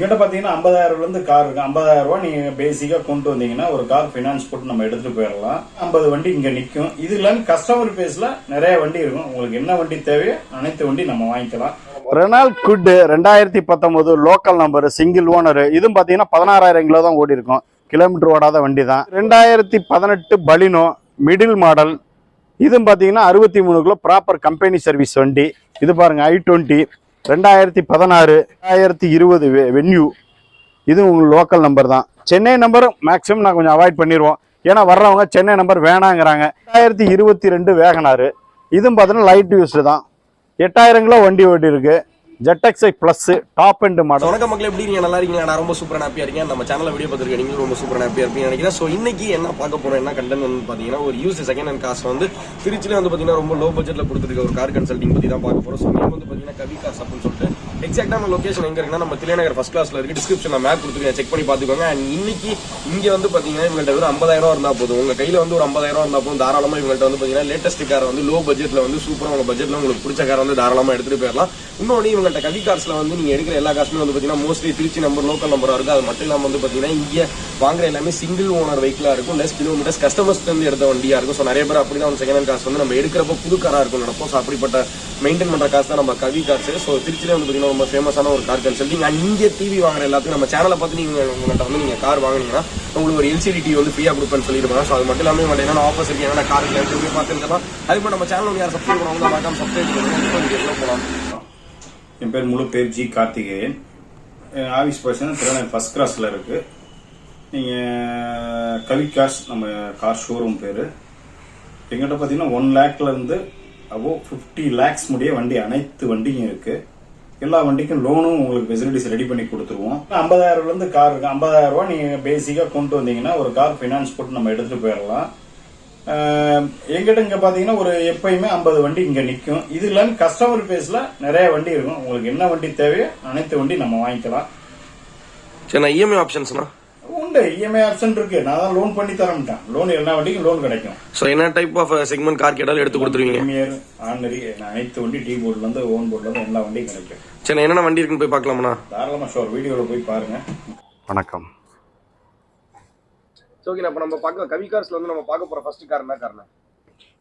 இங்கிட்ட பார்த்தீங்கன்னா ஐம்பதாயிரம்லேருந்து கார் இருக்குது ஐம்பதாயிரம் ரூபா நீங்கள் பேசிக்காக கொண்டு வந்தீங்கன்னா ஒரு கார் ஃபினான்ஸ் போட்டு நம்ம எடுத்துகிட்டு போயிடலாம். ஐம்பது வண்டி இங்கே நிற்கும் இது இல்லாமல் கஸ்டமர் ஃபேஸில் நிறைய வண்டி இருக்கும். உங்களுக்கு என்ன வண்டி தேவையோ அனைத்து வண்டி நம்ம வாங்கிக்கலாம். ரெனால் குட் ரெண்டாயிரத்தி பத்தொம்போது லோக்கல் நம்பர் சிங்கிள் ஓனர் இதுவும் பார்த்தீங்கன்னா பதினாறாயிரம் கிலோ தான் ஓடி இருக்கும் கிலோமீட்டர் ஓடாத வண்டி தான் ரெண்டாயிரத்தி பதினெட்டு பலினோ மிடில் மாடல் இதுவும் பார்த்தீங்கன்னா அறுபத்தி மூணு கிலோ ப்ராப்பர் கம்பெனி சர்வீஸ் வண்டி. இது பாருங்கள் ஐ டுவெண்ட்டி ரெண்டாயிரத்தி பதினாறு ரெண்டாயிரத்தி இருபது வென்யூ இது உங்களுக்கு லோக்கல் நம்பர் தான். சென்னை நம்பர் மேக்ஸிமம் நான் கொஞ்சம் அவாய்ட் பண்ணிடுவோம் ஏன்னா வர்றவங்க சென்னை நம்பர் வேணாங்கிறாங்க. ரெண்டாயிரத்தி இருபத்தி ரெண்டு வேகனாரு இதுவும் பார்த்தீங்கன்னா லைட் யூஸ்டு தான். எட்டாயிரம் கிலோ வண்டி ஓட்டி இருக்குது ZXi plus top and model வணக்கம் மக்கள் எப்படி நீங்கள் நல்லா இருக்கீங்களா? நான் ரொம்ப சூப்பராக ஹாப்பியாக இருக்கேன். நம்ம சேனலில் வீடியோ பார்த்துருக்கேன் நீங்களும் ரொம்ப சூப்பராக ஹாப்பியாக இருப்பீங்கன்னு நினைக்கிறேன். ஸோ இன்னைக்கு என்ன பார்க்க போறோம்? என்ன கண்டென்ட் வந்து பார்த்தீங்கன்னா ஒரு யூஸ் செகண்ட் ஹேண்ட் காசு வந்து திருச்சியில் வந்து பார்த்தீங்கன்னா ரொம்ப லோ பட்ஜெட்டில் கொடுத்துருக்க ஒரு கார் கன்சல்டிங் பற்றி தான் பார்க்க போகிறோம் ஸோ நீங்கள் வந்து பார்த்தீங்கன்னா கவி காஸ் அப்படின்னு சொல்லிட்டு எக்ஸாக்டான லொகேஷன் எங்கே இருக்குன்னா நம்ம தில்லைநகர் ஃபர்ஸ்ட் கிளாஸில் இருக்கு. டிஸ்கிரிப்ஷனில் மேப் கொடுத்துருக்கேன். செக் பண்ணி பார்த்துக்கோங்க. அண்ட் இன்னைக்கு இங்கே வந்து பார்த்தீங்கன்னா இவங்கள்ட்ட வெறும் ஐம்பதாயிரம் இருந்தால் போதும். உங்கள் கையில் வந்து ஒரு ஐம்பதாயிரம் இருந்தால் போதும். தாராளமாக இவங்கள்ட்ட வந்து பார்த்தீங்கன்னா லேட்டஸ்ட் கார் வந்து லோ பட்ஜெட்டில் வந்து சூப்பராக உங்கள் பட்ஜெட்டில் உங்களுக்கு பிடிச்ச கார் வந்து தாராளமாக எடுத்துகிட்டு போயிடலாம் இன்னொன்று இவங்கள்ட்ட கவி கார்ஸில் வந்து நீங்கள் எடுக்கிற எல்லா காசுமே வந்து பார்த்தீங்கன்னா மோஸ்ட்லி திருச்சி நம்பர் லோக்கல் நம்பராக இருக்கும். அது மட்டும் இல்லாமல் வந்து பார்த்தீங்கன்னா இங்கே வாங்குற எல்லாமே சிங்கிள் ஓனர் வெஹிக்கிளாக இருக்கும். லெஸ் கிலோமீட்டர்ஸ் கஸ்டமர்ஸ் வந்து எடுத்த வண்டியாக இருக்கும். ஸோ நிறைய பேர் அப்படி தான் செகண்ட் ஹேண்ட் காசு வந்து நம்ம எடுக்கிறப்ப புது காராக இருக்கும். நடப்போம் ஸோ அப்படிப்பட்ட மெயின்டைன் பண்ணுற காசு தான் நம்ம கவி காசு ஸோ திருச்சியில் வந்து பார்த்தீங்கன்னா ரொம்ப ஃபேமஸான ஒரு கார் கன்சல்டிங் அண்ட் இங்கே டிவி வாங்குற எல்லாத்துக்கும் நம்ம சேனலை பார்த்து நீங்கள் உங்கள்கிட்ட வந்து நீங்கள் கார் வாங்குனீங்கன்னா உங்களுக்கு ஒரு எல்சிடி டிவி வந்து ஃப்ரீயாக கொடுப்பேன்னு சொல்லியிருப்பாங்க. ஸோ அது மட்டும் இல்லாமல் உங்கள்கிட்ட என்னென்ன ஆஃபர்ஸ் இருக்குது என்னென்ன கார் போய் பார்த்துருக்கலாம் அதுக்கு மட்டும் நம்ம சேனல் யார் சப்ஸ்கிரைப் பண்ணுவாங்க மறக்காம சப்ஸ்கிரைப் பண்ணுங்க போகலாம் என் பேர் முழு பேர் ஜி கார்த்திகேயன். ஆஃபீஸ் பார்த்தீங்கன்னா திருநெல்வேலி ஃபர்ஸ்ட் கிராஸில் இருக்குது நீங்கள் கவி கார்ஸ் நம்ம கார் ஷோரூம் பேர். எங்கிட்ட பார்த்தீங்கன்னா ஒன் லேக்லேருந்து அபோ ஃபிஃப்டி லேக்ஸ் முடிய வண்டி அனைத்து வண்டியும் இருக்குது எல்லா வண்டிக்கும் லோனும் உங்களுக்கு ஃபெசிலிட்டிஸ் ரெடி பண்ணி கொடுத்துருவோம். ஐம்பதாயிரம்லேருந்து கார் இருக்குது ஐம்பதாயிரம் ரூபா நீங்கள் பேசிக்காக கொண்டு வந்தீங்கன்னா ஒரு கார் ஃபினான்ஸ் போட்டு நம்ம எடுத்துகிட்டு போயிடலாம். எங்கிட்ட இங்க பாத்தீங்கன்னா ஒரு எப்பயுமே ஐம்பது வண்டி இங்க நிற்கும் இது இல்லாமல் கஸ்டமர் ஃபேஸ்ல நிறைய வண்டி இருக்கும். உங்களுக்கு என்ன வண்டி தேவையோ அனைத்து வண்டி நம்ம வாங்கிக்கலாம். சரி நான் இஎம்ஐ ஆப்ஷன்ஸ்னா உண்டு. இஎம்ஐ ஆப்ஷன் இருக்கு. நான் தான் லோன் பண்ணி தரமாட்டேன் லோன் எல்லா வண்டிக்கும் லோன் கிடைக்கும். ஸோ என்ன டைப் ஆஃப் செக்மெண்ட் கார் கேட்டாலும் எடுத்து கொடுத்துருவீங்க? பிரீமியர் ஆர்டினரி அனைத்து வண்டி டி போர்ட்ல இருந்து ஓன் போர்ட்ல இருந்து எல்லா வண்டியும் கிடைக்கும். சரி என்னென்ன வண்டி இருக்குன்னு போய் பார்க்கலாமா? தாராளமா ஷோர் வீடியோல போய் பாருங்க. வணக்கம். ஓகே இப்போ நம்ம பார்க்க கவி கார்ஸ்ல வந்து நம்ம பார்க்க போற ஃபர்ஸ்ட் கார் என்ன காரணம்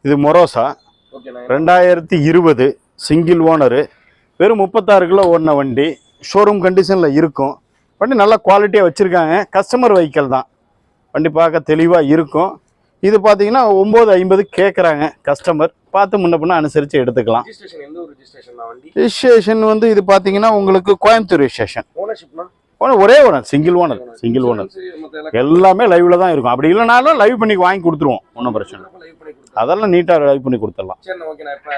இது மொரோசா ஓகே ரெண்டாயிரத்தி இருபது சிங்கிள் ஓனரு வெறும் முப்பத்தாறு கிலோ ஓடின வண்டி ஷோரூம் கண்டிஷனில் இருக்கும். வண்டி நல்லா குவாலிட்டியாக வச்சுருக்காங்க. கஸ்டமர் வெஹிக்கிள் தான். வண்டி பார்க்க தெளிவாக இருக்கும். இது பார்த்தீங்கன்னா ஒம்பது ஐம்பது கேட்குறாங்க கஸ்டமர் பார்த்து முன்ன பின்ன அனுசரித்து எடுத்துக்கலாம். ரெஜிஸ்ட்ரேஷன் வந்து இது பார்த்தீங்கன்னா உங்களுக்கு கோயம்புத்தூர் ரிஜிஸ்ட்ரேஷன் ஓனர்ஷிப்னா ஒரே owner single owner single owner எல்லாமே லைவ்ல தான் இருக்கும். அப்படி இல்லைனாலும் லைவ் பண்ணி வாங்கி கொடுத்துருவோம். ஒன்றும் பிரச்சனை. அதெல்லாம் நீட்டாக லைவ் பண்ணி கொடுத்துடலாம். சரி ஓகே நான் இப்போ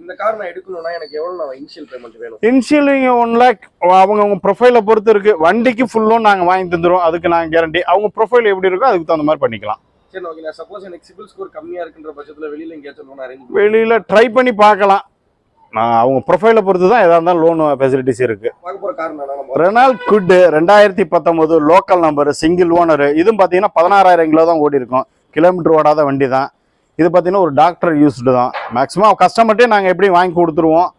இந்த கார் நான் எடுக்கணும்னா எனக்கு எவ்வளவு நான் இனிஷியல் பேமெண்ட் வேணும்? இன்ஷியல் நீங்கள் ஒன் லேக் அவங்க அவங்க ப்ரொஃபைலை பொறுத்து இருக்கு. வண்டிக்கு ஃபுல் லோன் நாங்கள் வாங்கி தந்துடுவோம் அதுக்கு நாங்கள் கேரண்டி அவங்க ப்ரொஃபைல் எப்படி இருக்கோ அதுக்கு தகுந்த மாதிரி பண்ணிக்கலாம். சரி ஓகே நான் சப்போஸ் எனக்கு சிபில் ஸ்கோர் கம்மியா இருக்குன்ற பட்சத்துல வெளியில எங்கேயாச்சும் லோன் அரேஞ்ச் வெளியில் ட்ரை பண்ணி பார்க்கலாம். நான் அவங்க ப்ரொஃபைலை பொறுத்து தான் எதாக இருந்தாலும் லோன் ஃபெசிலிட்டிஸ் இருக்கு. ரெனால் குட் ரெண்டாயிரத்தி பத்தொன்பது லோக்கல் நம்பர் சிங்கிள் ஓனர் இதுவும் பார்த்தீங்கன்னா பதினாறாயிரம் கிலோ தான் ஓடி இருக்கும் கிலோமீட்டர் ஓடாத வண்டி தான். இது பார்த்தீங்கன்னா ஒரு டாக்டர் யூஸ்டு தான். மேக்ஸிமம் கஸ்டமர்ட்டே நாங்கள் எப்படி வாங்கி கொடுத்துருவோம்?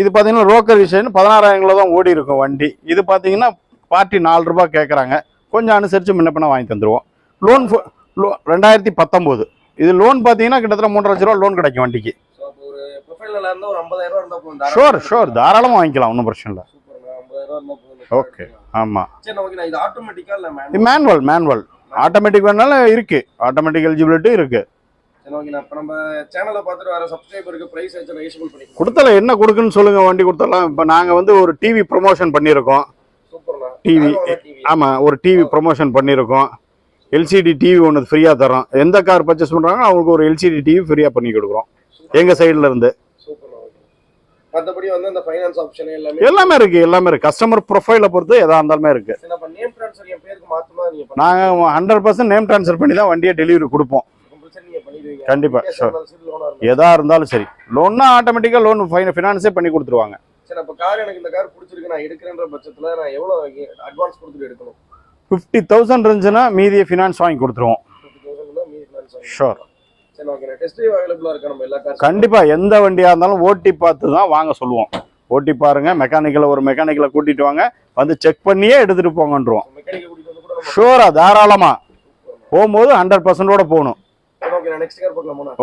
இது பார்த்தீங்கன்னா ரோக்கர் விஷயம் பதினாறாயிரம் கிலோ தான் ஓடி இருக்கும் வண்டி. இது பார்த்தீங்கன்னா பார்ட்டி நாலு ரூபாய் கேட்குறாங்க கொஞ்சம் அனுசரித்து முன்ன பின்ன வாங்கி தந்துடுவோம் லோன் லோ ரெண்டாயிரத்தி பத்தொம்போது. இது லோன் பார்த்தீங்கன்னா கிட்டத்தட்ட மூன்றரை லட்ச ரூபா லோன் கிடைக்கும் வண்டிக்கு. ரூபா ஷோர் ஷோர் தாராளமாக வாங்கிக்கலாம். ஒன்றும் பிரச்சனை இல்லை. ரூபா ஓகே ஆமாம் மேனுவல் மேனுவல் ஆட்டோமேட்டிக் வேணாலும் இருக்கு. ஆட்டோமேட்டிக் எலிஜிபிலிட்டி இருக்கு. சரி ஓகே நான் இப்போ நம்ம சேனலை பார்த்துட்டு வர சப்ஸ்கிரைபருக்கு ப்ரைஸ் வச்சு ரேஷபிள் பண்ணிக்கலாம். கொடுத்தல என்ன கொடுக்குன்னு சொல்லுங்க வண்டி கொடுத்தலாம் இப்போ நாங்கள் வந்து ஒரு டிவி ப்ரொமோஷன் பண்ணியிருக்கோம். டிவி ஆமாம் ஒரு டிவி ப்ரொமோஷன் பண்ணியிருக்கோம். எல்சிடி டிவி ஒன்று ஃப்ரீயாக தரோம் எந்த கார் பர்ச்சேஸ் பண்ணுறாங்களோ அவங்களுக்கு ஒரு எல்சிடி டிவி ஃப்ரீயாக பண்ணி கொடுக்குறோம். எங்கள் சைடில் இருந்து. சூப்பர்ண்ணா ஓகே மற்றபடி வந்து அந்த ஃபைனான்ஸ் ஆப்ஷன் எல்லாமே எல்லாமே இருக்கு எல்லாமே இருக்கு. கஸ்டமர் ப்ரொஃபைலை பொறுத்து எதா இருந்தாலுமே இருக்கு. நேம் ட்ரான்ஸ்ஃபர் என் பேருக்கு மாத்தமா நீங்க ஹண்ட்ரட் பர்சன்ட் நேம் ட்ரான்ஸ்ஃபர் பண்ணி தான் வண்டியை டெலிவரி கொடுப்போம். கம்பல்சரி நீங்க பண்ணிடுவீங்க கண்டிப்பா, Cash sure. இருந்தாலும் சரி, loan ஆ இருந்தாலும் எதா இருந்தாலும் சரி. லோன்னா ஆட்டோமேட்டிக்காக லோன் ஃபினான்ஸே பண்ணி கொடுத்துருவாங்க. சரி அப்ப கார் எனக்கு இந்த கார் பிடிச்சிருக்கு நான் எடுக்கிறேன்ற பட்சத்துல நான் எவ்வளவு அட்வான்ஸ் கொடுத்துட்டு எடுக்கணும்? ஃபிஃப்டி தௌசண்ட் இருந்துச்சுன்னா மீதியை ஃபினான்ஸ் வாங்கி கொடுத்துருவோம். ஷோர் கண்டிப்பா எந்த வண்டியா இருந்தாலும் ஓட்டி பார்த்து தான் வாங்க சொல்லுவோம். ஓட்டி பாருங்க மெக்கானிக்கலை ஒரு மெக்கானிக்கலை கூட்டிட்டு வாங்க. வந்து செக் பண்ணியே எடுத்துட்டு போங்கன்றோம் ஷூரா தாராளமா. போகும்போது ஹண்ட்ரட் பர்சன்டோட போகணும்.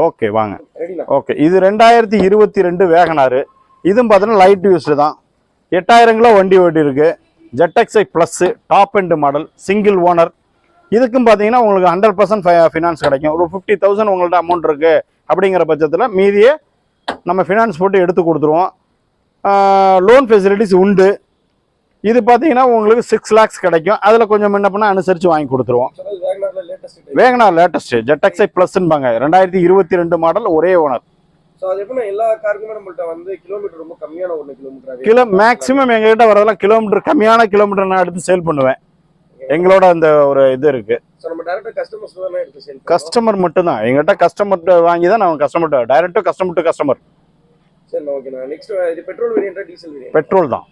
ஓகே வாங்க. ஓகே இது ரெண்டாயிரத்தி இருபத்தி ரெண்டு வேகனாரு இதுவும் பார்த்தீங்கன்னா லைட் யூஸ்டு தான். எட்டாயிரம் கிலோ வண்டி ஓட்டி இருக்கு. ZXi plus top end model single owner இதுக்கும் பார்த்தீங்கன்னா உங்களுக்கு ஹண்ட்ரட் பர்சன்ட் ஃபினான்ஸ் கிடைக்கும். ஒரு ஃபிஃப்டி தௌசண்ட் உங்கள்ட்ட அமௌண்ட் இருக்கு அப்படிங்கிற பட்சத்தில் மீதியே நம்ம ஃபினான்ஸ் போட்டு எடுத்து கொடுத்துருவோம். லோன் ஃபெசிலிட்டிஸ் உண்டு. இது பார்த்தீங்கன்னா உங்களுக்கு சிக்ஸ் லேக்ஸ் கிடைக்கும். அதில் கொஞ்சம் முன்ன பண்ண அனுசரித்து வாங்கி கொடுத்துருவோம். Latest Wagon R latest ZXi ப்ளஸ்ன்பாங்க ரெண்டாயிரத்தி இருபத்தி ரெண்டு மாடல் ஒரே ஓனர் கிலோ மேக்ஸிமம் எங்ககிட்ட வரதெல்லாம் கிலோமீட்டர் கம்மியான கிலோமீட்டர் நான் எடுத்து சேல் பண்ணுவேன். எங்களோட அந்த ஒரு இது இருக்கு. டேரக்டா கஸ்டமர்ஸ் தானே எடுத்து சேல் கஸ்டமர் மட்டும்தான். எங்ககிட்ட கஸ்டமர் வாங்கி தான் நான் customer direct customer to customer petrol தான்.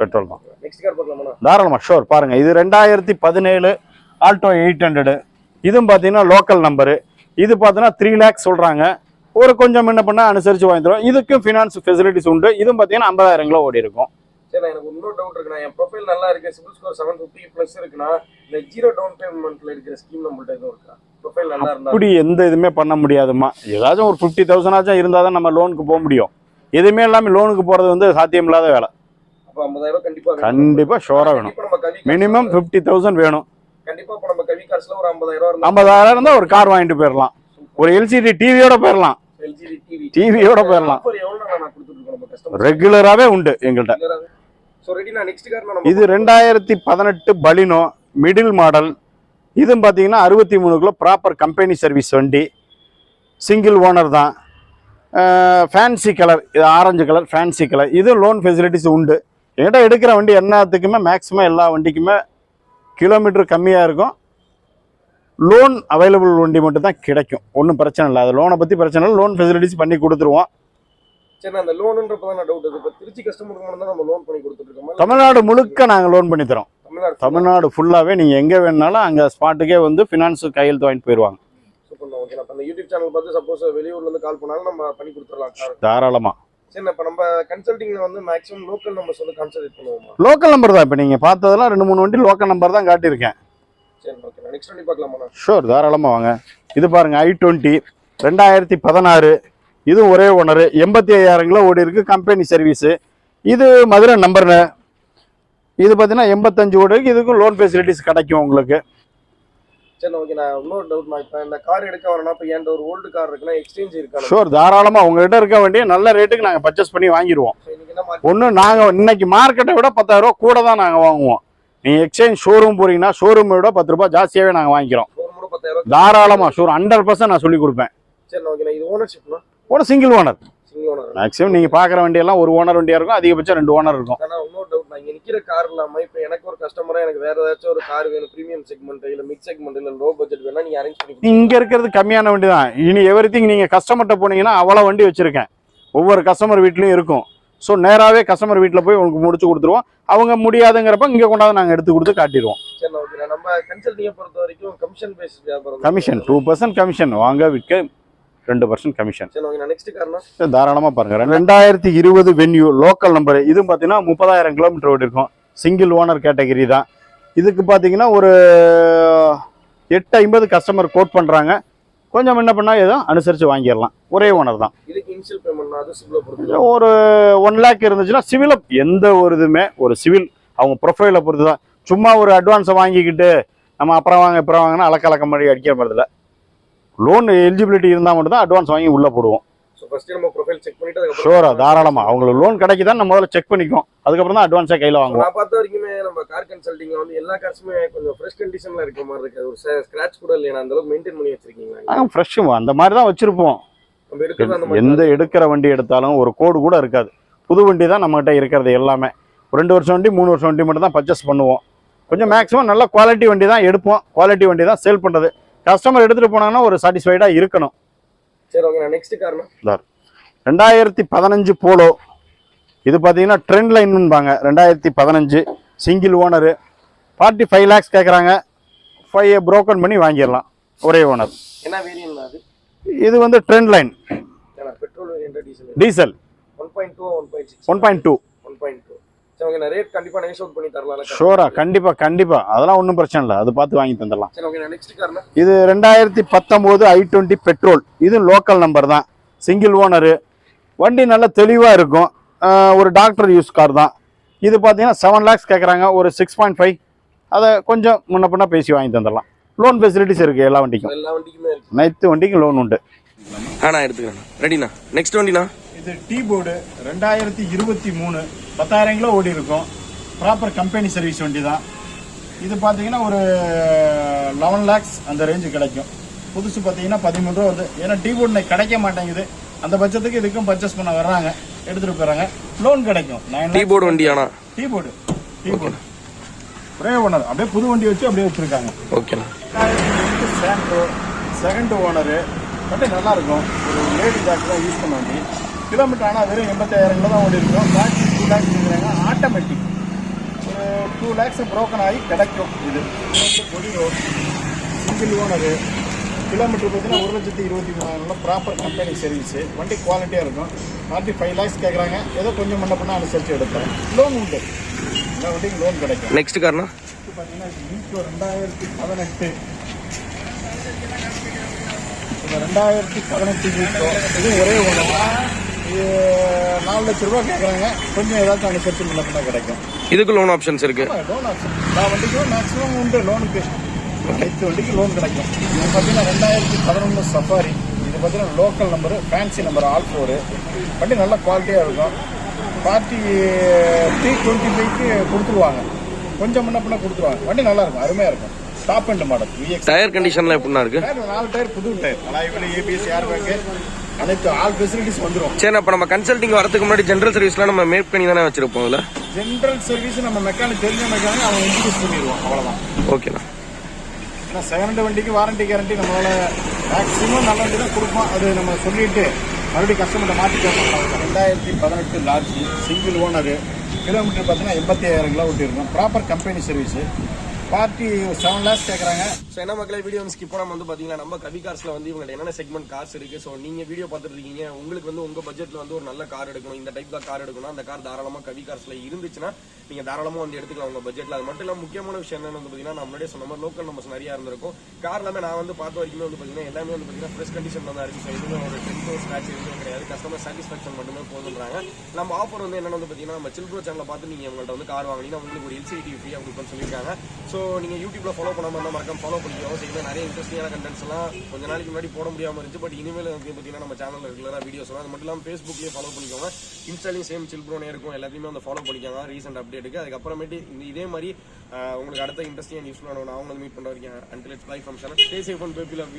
பெட்ரோல் தான். தாராளமா ஷோர் பாருங்க. இது ரெண்டாயிரத்தி பதினேழு ஆல்டோ எயிட் ஹண்ட்ரடு இதுவும் பார்த்தீங்கன்னா லோக்கல் நம்பரு இது பார்த்தீங்கன்னா த்ரீ லேக்ஸ் சொல்றாங்க. ஒரு கொஞ்சம் முன்ன பண்ண அனுசரிச்சு வாங்கி தருவோம். இதுக்கும் ஃபினான்ஸ் ஃபெசிலிட்டிஸ் உண்டு. இதுவும் பார்த்தீங்கன்னா ஐம்பதாயிரம் கிலோ ஓடி இருக்கும். சரி நான் எனக்கு இன்னொரு டவுட் இருக்குண்ணா. என் ப்ரொஃபைல் நல்லா இருக்கு. CIBIL score seven fifty plus இருக்குன்னா இந்த ஜீரோ டவுன் பேமெண்ட்ல இருக்கிற ஸ்கீம் நம்மள்ட்ட எதுவும் இருக்கா? ப்ரொஃபைல் நல்லா இருந்தா? அப்படி எந்த இதுவுமே பண்ண முடியாதும்மா. ஏதாச்சும் ஒரு ஃபிஃப்டி தௌசண்டாச்சும் இருந்தால் தான் நம்ம லோனுக்கு போக முடியும். எதுவுமே இல்லாமல் லோனுக்கு போகிறது வந்து வேலை. ரூபாய் கண்டிப்பா வேணும். கண்டிப்பாக ஷோராக வேணும். மினிமம் ஃபிஃப்டி தௌசண்ட் வேணும். கண்டிப்பா இப்போ நம்ம கவி காசுல ஒரு ஐம்பதாயிரம் இருந்தா ஐம்பதாயிரம் இருந்தால் ஒரு கார் வாங்கிட்டு போயிடலாம் ஒரு எல்சிடி டிவியோட போயிடலாம் டிவியோட போயிடலாம் ரெகுலராகவே உண்டு எங்கள்கிட்ட இது ரெண்டாயிரத்தி பதினெட்டு பலினோ மிடில் மாடல் இதுவும் பார்த்தீங்கன்னா அறுபத்தி மூணு கிலோ ப்ராப்பர் கம்பெனி சர்வீஸ் வண்டி. சிங்கிள் ஓனர் தான். ஃபேன்சி கலர் இது ஆரஞ்சு கலர் ஃபேன்சி கலர் இது லோன் ஃபெசிலிட்டிஸ் உண்டு. என்கிட்ட எடுக்கிற வண்டி எல்லாத்துக்குமே மேக்ஸிமம் எல்லா வண்டிக்குமே கிலோமீட்டர் கம்மியாக இருக்கும். லோன் அவைலபிள் வண்டி மட்டும் தான் கிடைக்கும். ஒன்றும் பிரச்சனை இல்லை. அது லோனை பற்றி பிரச்சனை இல்லை. லோன் ஃபெசிலிட்டிஸ் பண்ணி கொடுத்துருவோம். சரி அந்த லோனுன்றப்ப தான் டவுட் இப்போ திருச்சி கஸ்டமருக்கு மட்டும் தான் நம்ம லோன் பண்ணி கொடுத்துட்டு இருக்கோமா தமிழ்நாடு முழுக்க நாங்கள் லோன் பண்ணி தரோம். தமிழ்நாடு தமிழ்நாடு ஃபுல்லாகவே நீங்கள் எங்கே வேணுனாலும் அங்கே ஸ்பாட்டுக்கே வந்து ஃபினான்ஸ் கையெழுத்து வாங்கிட்டு போயிடுவாங்க சூப்பர் ஓகே அப்போ அந்த யூடியூப் சேனல் பார்த்து சப்போஸ் வெளியூர்ல இருந்து கால் பண்ணாலும் நம்ம பண்ணி கொடுத்துடலாம் தாராளமாக லோக்கல் நம்பர் தான். இப்போ நீங்கள் பார்த்ததெல்லாம் ரெண்டு மூணு வண்டி லோக்கல் நம்பர் தான் காட்டியிருக்கேன். ஷூர் தாராளமாக வாங்க. இது பாருங்க ஐ டுவெண்ட்டி ரெண்டாயிரத்தி பதினாறு. இதுவும் ஒரே ஓனர் எண்பத்தி ஐயாயிரம் கிலோ ஓடி இருக்கு கம்பெனி சர்வீஸு இது மதுரை நம்பர்னு இது பார்த்தீங்கன்னா எண்பத்தஞ்சு ஓடி இருக்கு. இதுக்கும் லோன் ஃபெசிலிட்டிஸ் கிடைக்கும் உங்களுக்கு. சரி ஓகே நான் இன்னொரு டவுட் நான் இப்போ இந்த கார் எடுக்க வரேன்னா இப்போ என்கிட்ட ஒரு ஓல்டு கார் இருக்குன்னா எக்ஸ்சேஞ்ச் இருக்கா ஷூர் தாராளமாக உங்ககிட்ட இருக்க வண்டியை நல்ல ரேட்டுக்கு நாங்கள் பர்ச்சேஸ் பண்ணி வாங்கிடுவோம் ஒன்று நாங்கள் இன்னைக்கு மார்க்கெட்டை விட பத்தாயிரம் ரூபா கூட தான் நாங்கள் வாங்குவோம். நீங்கள் எக்ஸ்சேஞ்ச் ஷோரூம் போறீங்கன்னா ஷோரூமை விட பத்து ரூபாய் ஜாஸ்தியாகவே நாங்கள் வாங்கிக்கிறோம். தாராளமாக ஷூர் ஹண்ட்ரட் பர்சன்ட் நான் சொல்லி கொடுப்பேன். சரி ஓகே இது ஓனர்ஷிப்னா ஒரு single owner single owner maximum நீங்கள் பார்க்குற வண்டியெல்லாம் ஒரு ஓனர் வண்டியாக இருக்கும் அதிகபட்சம் ரெண்டு ஓனர் இருக்கும். நான் இங்க நிக்கிற கார் இல்லாம இப்போ எனக்கு ஒரு கஸ்டமரா எனக்கு வேற ஏதாச்சும் ஒரு கார் வேணும் பிரீமியம் செக்மெண்ட் இல்ல மிட் செக்மெண்ட் இல்ல லோ பட்ஜெட் வேணா நீங்க அரேஞ்ச் பண்ணி. இங்கே இருக்கிறது கம்மியான வண்டி தான் இனி எவ்ரி திங் நீங்கள் கஸ்டமர்கிட்ட போனீங்கன்னா அவ்வளோ வண்டி வச்சுருக்கேன். ஒவ்வொரு கஸ்டமர் வீட்லேயும் இருக்கும். ஸோ நேராகவே கஸ்டமர் வீட்டில் போய் உங்களுக்கு முடிச்சு கொடுத்துருவோம். அவங்க முடியாதுங்கிறப்ப இங்கே கொண்டாந்து நாங்கள் எடுத்து கொடுத்து காட்டிடுவோம். சரி ஓகே. நம்ம கன்சல்டிங்கை பொறுத்த வரைக்கும் commission base. Commission two percent commission வாங்க விற்க. ரெண்டு பர்சன்ட் கமிஷன் தாராளமாக பாருங்க. ரெண்டாயிரத்தி இருபது வென்யூ லோக்கல் நம்பர் இதுவும் பார்த்தீங்கன்னா முப்பதாயிரம் கிலோமீட்டர் ஓடி இருக்கும். சிங்கிள் ஓனர் கேட்டகரி தான். இதுக்கு பார்த்தீங்கன்னா ஒரு எட்டு ஐம்பது கஸ்டமர் கோட் பண்ணுறாங்க கொஞ்சம் என்ன பண்ணால் ஏதோ அனுசரித்து வாங்கிடலாம். ஒரே ஓனர் தான். ஒரு ஒன் லேக் இருந்துச்சுன்னா சிவில எந்த ஒரு இதுவுமே ஒரு சிவில் அவங்க ப்ரொஃபைலை பொறுத்து தான் சும்மா ஒரு அட்வான்ஸை வாங்கிக்கிட்டு நம்ம அப்புறம் வாங்க அப்புறம் வாங்கினா அலக்க அலக்க மாதிரி அடிக்கிற மாதிரி இல்லை. லோன் எலிஜிபிலிட்டி இருந்தால் மட்டும் தான் அட்வான்ஸ் வாங்கி உள்ளே போடுவோம். ஷோரா தாராளமா. அவங்களுக்கு லோன் கிடைக்குதான் நம்ம முதல்ல செக் பண்ணிக்குவோம். அதுக்கப்புறம் தான் அட்வான்ஸாக கையில் வாங்குவோம் நான் பார்த்த வரைக்குமே நம்ம கார் கன்சல்டிங்ல வந்து எல்லா கார்ஸுமே கொஞ்சம் ஃப்ரெஷ் கண்டிஷன்ல இருக்கிற மாதிரி இருக்கு. ஒரு ஸ்கிராச் கூட இல்லையா? அந்த அளவுக்கு மெயின்டைன் பண்ணி வச்சிருக்கீங்களா? நாங்கள் ஃப்ரெஷ்ஷு அந்த மாதிரி தான் வச்சுருப்போம் எந்த எடுக்கிற வண்டி எடுத்தாலும் ஒரு கோடு கூட இருக்காது. புது வண்டி தான் நம்மகிட்ட இருக்கிறது எல்லாமே. ரெண்டு வருஷம் வண்டி மூணு வருஷம் வண்டி மட்டும் தான் பர்ச்சேஸ் பண்ணுவோம். கொஞ்சம் மேக்ஸிமம் நல்ல குவாலிட்டி வண்டி தான் எடுப்போம். குவாலிட்டி வண்டி தான் சேல் பண்ணுறது கஸ்டமர் எடுத்துகிட்டு போனாங்கன்னா ஒரு சாட்டிஸ்ஃபைடாக இருக்கணும். சரி ஓகே நெக்ஸ்ட் ரெண்டாயிரத்தி பதினஞ்சு போலோ. இது பார்த்தீங்கன்னா ட்ரெண்ட் லைன்பாங்க ரெண்டாயிரத்தி பதினஞ்சு single owner forty five lakhs கேட்குறாங்க ஃபைவ் ப்ரோக்கன் பண்ணி வாங்கிடலாம். ஒரே ஓனர் என்ன வேரியன்ட் அது? இது வந்து trend line petrol diesel one point two one point two சரி ஓகே ரேட் கண்டிப்பா நைஸ் அவுட் பண்ணி தரலாம் ஷோரா கண்டிப்பா கண்டிப்பா. அதெல்லாம் ஒன்றும் பிரச்சனை இல்லை. அது பார்த்து வாங்கி தந்துடலாம். சரி ஓகே நெக்ஸ்ட் கார்னா இது ரெண்டாயிரத்தி பத்தொம்போது ஐ டுவெண்ட்டி பெட்ரோல் இது லோக்கல் நம்பர் தான். சிங்கிள் ஓனரு வண்டி நல்ல தெளிவாக இருக்கும். ஒரு டாக்டர் யூஸ் கார் தான். இது பார்த்தீங்கன்னா செவன் லேக்ஸ் கேட்குறாங்க ஒரு சிக்ஸ் பாயிண்ட் ஃபைவ் அதை கொஞ்சம் முன்ன பின்ன பேசி வாங்கி தந்துடலாம். லோன் ஃபெசிலிட்டிஸ் இருக்குது எல்லா வண்டிக்கும். எல்லா வண்டிக்குமே இருக்கு. அனைத்து வண்டிக்கும் லோன் உண்டு. ஆ நான் எடுத்துக்கிறேன். ரெடிண்ணா நெக்ஸ்ட் வண்டிண்ணா? இது டீ போர்டு ரெண்டாயிரத்தி இருபத்தி மூணு. பத்தாயிரம் கிலோ ஓடி இருக்கும் ப்ராப்பர் கம்பெனி சர்வீஸ் வண்டி தான் இது பார்த்தீங்கன்னா ஒரு லெவன் லேக்ஸ் அந்த ரேஞ்சு கிடைக்கும். புதுசு பார்த்தீங்கன்னா பதிமூணு ரூபா வருது. ஏன்னா டீ போர்டு கிடைக்க மாட்டேங்குது. அந்த பட்சத்துக்கு இதுக்கும் பர்ச்சேஸ் பண்ண வர்றாங்க. எடுத்துகிட்டு போயிடுறாங்க. லோன் கிடைக்கும். நைன் டீ போர்டு வண்டியாண்ணா டீ போர்டு டீ போர்டு ஒரே ஓனர் அப்படியே புது வண்டி வச்சு அப்படியே வச்சிருக்காங்க. ஓகேண்ணா செகண்ட் ஓனரு வண்டி நல்லா இருக்கும். ஒரு லேடி ஜாக் தான் யூஸ் பண்ண வண்டி. கிலோமீட்டர் ஆனால் வெறும் எண்பத்தாயிரம் கிலோ தான் ஓடி இருக்கும் பேட்டரி டூ லேக்ஸ் இருக்கிறாங்க ஆட்டோமேட்டிக் ஒரு டூ லேக்ஸ் ப்ரோக்கன் ஆகி கிடைக்கும். இது. பொடி ரோட் சிங்கிள் ஓனரு கிலோமீட்டர் பார்த்தீங்கன்னா ஒரு லட்சத்தி இருபத்தி மூணாயிரம் ப்ராப்பர் கம்பெனி சர்வீஸு வண்டி குவாலிட்டியாக இருக்கும். ஃபார்ட்டி ஃபைவ் லேக்ஸ் கேட்குறாங்க ஏதோ கொஞ்சம் முன்ன அனுசரித்து எடுப்பேன் லோன் உண்டு. இந்த வண்டிக்கு லோன் கிடைக்கும். நெக்ஸ்ட் இது பார்த்தீங்கன்னா வீக்கோ ரெண்டாயிரத்தி பதினெட்டு. ரெண்டாயிரத்தி பதினெட்டு இது ஒரே ஒன்று இது நாலு லட்ச ரூபா கேட்குறாங்க கொஞ்சம் ஏதாச்சும் அனுசரித்து முன்ன கிடைக்கும். இதுக்கு லோன் ஆப்ஷன்ஸ் இருக்கு. லோன் ஆப்ஷன் எல்லா வண்டிக்கும் மேக்ஸிமம் உண்டு லோனுக்கு அனைத்து வண்டிக்கு லோன் கிடைக்கும். இது பார்த்தீங்கன்னா ரெண்டாயிரத்தி பதினொன்று சஃபாரி இது பார்த்தீங்கன்னா local number fancy number all four வண்டி நல்ல குவாலிட்டியாக இருக்கும். பார்ட்டி த்ரீ டுவெண்ட்டி ஃபைவ்க்கு கொடுத்துருவாங்க. கொஞ்சம் முன்ன பின்ன கொடுத்துருவாங்க. வண்டி நல்லா இருக்கும் அருமையாக இருக்கும். டாப் அண்ட் மாடல் டயர் கண்டிஷன்லாம் எப்படிண்ணா இருக்கு? நாலு டயர் புது tyre alloy wheel ABS air bag அனைத்து ஆல் ஃபெசிலிட்டிஸ் வந்துடும் சரி அப்ப நம்ம கன்சல்டிங் வரதுக்கு முன்னாடி ஜென்ரல் சர்வீஸ்லாம் நம்ம மேக் பண்ணி தானே வச்சிருப்போம் இதுல ஜென்ரல் சர்வீஸ் நம்ம மெக்கானிக் தெரிஞ்ச மெக்கானிக் அவன் இன்ட்ரடியூஸ் பண்ணிடுவான் அவ்வளோதான் ஓகேண்ணா ஏன்னா செகண்ட் வண்டிக்கு வாரண்டி கேரண்டி நம்மளால மேக்ஸிமம் நல்ல வண்டி தான் கொடுப்போம் அது நம்ம சொல்லிட்டு மறுபடியும் கஸ்டமர்கிட்ட மாற்றி கேட்போம் ரெண்டாயிரத்தி பதினெட்டு லார்ஜ் சிங்கிள் ஓனரு கிலோமீட்டர் பார்த்தீங்கன்னா எண்பத்தி ஆயிரம் கிலோ இருக்கும். Proper company service forty seven lakhs கேட்குறாங்க ஸோ என்ன மக்களே வீடியோ ஸ்கிப் பண்ணாமல் வந்து பார்த்தீங்கன்னா நம்ம கவி கார்ஸில் வந்து இவங்க என்னென்ன செக்மெண்ட் கார்ஸ் இருக்குது ஸோ நீங்கள் வீடியோ பார்த்துட்டு இருக்கீங்க உங்களுக்கு வந்து உங்கள் பட்ஜெட்டில் வந்து ஒரு நல்ல கார் எடுக்கணும். இந்த டைப் தான் கார் எடுக்கணும். அந்த கார் தாராளமாக கவி கார்ஸில் இருந்துச்சுன்னா நீங்கள் தாராளமாக வந்து எடுத்துக்கலாம் உங்கள் பட்ஜெட்டில் அது மட்டும் இல்லாமல் முக்கியமான விஷயம் என்னென்னு வந்து பார்த்தீங்கன்னா நான் சொன்ன மாதிரி லோக்கல் நம்பர்ஸ் நிறையா இருந்திருக்கும். கார் எல்லாமே நான் வந்து பார்த்த வரைக்குமே வந்து பார்த்தீங்கன்னா எல்லாமே வந்து பார்த்தீங்கன்னா ஃப்ரெஷ் கண்டிஷனில் தான் இருக்குது ஸோ எதுவுமே ஒரு டென்த்தோ ஸ்கிராச் எதுவுமே கிடையாது. கஸ்டமர் சாட்டிஸ்ஃபேக்ஷன் மட்டுமே போதுன்றாங்க. நம்ம ஆஃபர் வந்து என்னென்னு வந்து பார்த்தீங்கன்னா நம்ம சில்ட்ரோ சேனலை பார்த்து நீங்கள் உங்கள்கிட்ட வந்து கார் வாங்கினீங்கன்னா உங்களுக்கு ஒரு எல்சிடி ஃப்ரீ அப்படின்னு சொல்லியிருக்காங்க. ஸோ ஸோ நீங்கள் யூடியூப்ல ஃபாலோ பண்ணாமல் இருந்தால் மறக்காம ஃபாலோ பண்ணிக்கோங்க. ஸோ நிறைய இன்ட்ரெஸ்டிங்கான கண்டென்ட்ஸ் எல்லாம் கொஞ்ச நாளைக்கு முன்னாடி போட முடியாமல் இருந்துச்சு. பட் இனிமேல் வந்து பார்த்தீங்கன்னா நம்ம சேனலில் ரெகுலராக வீடியோஸ் வரும் அது மட்டும் இல்லாமல் ஃபேஸ்புக்லேயே ஃபாலோ பண்ணிக்கோங்க. இன்ஸ்டாலையும் சேம் சில்ப்ரோனே இருக்கும். எல்லாத்தையுமே வந்து ஃபாலோ பண்ணிக்கோங்க. ரீசெண்ட் அப்டேட்டுக்கு அதுக்கப்புறமேட்டு இந்த இதே மாதிரி உங்களுக்கு அடுத்த இன்ட்ரெஸ்டிங் யூஸ்ஃபுல்லான அவங்க மீட் பண்ண வரைக்கும் and it's bye function stay safe and payable of